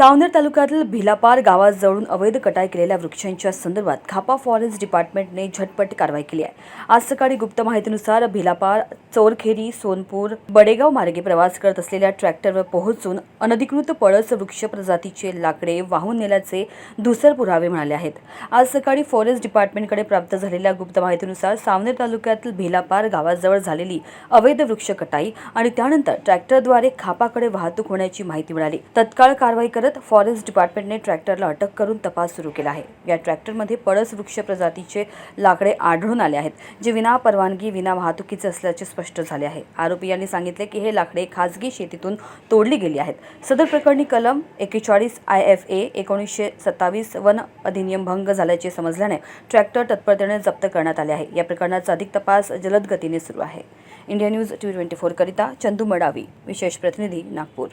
सावनेर तालुक्यातील भिलापार गावाजवळून अवैध कटाई केलेल्या वृक्षांच्या संदर्भात खापा फॉरेस्ट डिपार्टमेंटने झटपट कारवाई केली आहे. आज सकाळी गुप्त माहितीनुसार भिलापार चोरखेरी सोनपूर बडेगाव मार्गे प्रवास करत असलेल्या ट्रॅक्टरवर पोहोचून अनधिकृत पळस वृक्ष प्रजातीचे लाकडे वाहून नेल्याचे धुसर पुरावे मिळाले आहेत. आज सकाळी फॉरेस्ट डिपार्टमेंटकडे प्राप्त झालेल्या गुप्त माहितीनुसार सावनेर तालुक्यातील भिलापार गावाजवळ झालेली अवैध वृक्ष कटाई आणि त्यानंतर ट्रॅक्टरद्वारे खापाकडे वाहतूक होण्याची माहिती मिळाली. तत्काळ कारवाई करत फॉरेस्ट डिपार्टमेंटने ट्रॅक्टरला अटक करून तपास सुरू केला आहे. या ट्रॅक्टरमध्ये पळस वृक्ष प्रजातीचे लाकडे आढळून आले आहेत जे विना परवानगी विना वाहतुकीचे असल्याचे स्पष्ट झाले आहे. आरोपी यांनी सांगितले की हे लाकडे खासगी शेतीतून तोडली गेली आहेत. सदर प्रकरणी कलम एकेचाळीस आय एफ ए एकोणीसशे सत्तावीस वन अधिनियम भंग झाल्याचे समजल्याने ट्रॅक्टर तत्परतेने जप्त करण्यात आले आहे. या प्रकरणाचा अधिक तपास जलद गतीने सुरू आहे. इंडिया न्यूज टी ट्वेंटी फोरकरिता चंदू मडावी विशेष प्रतिनिधी नागपूर.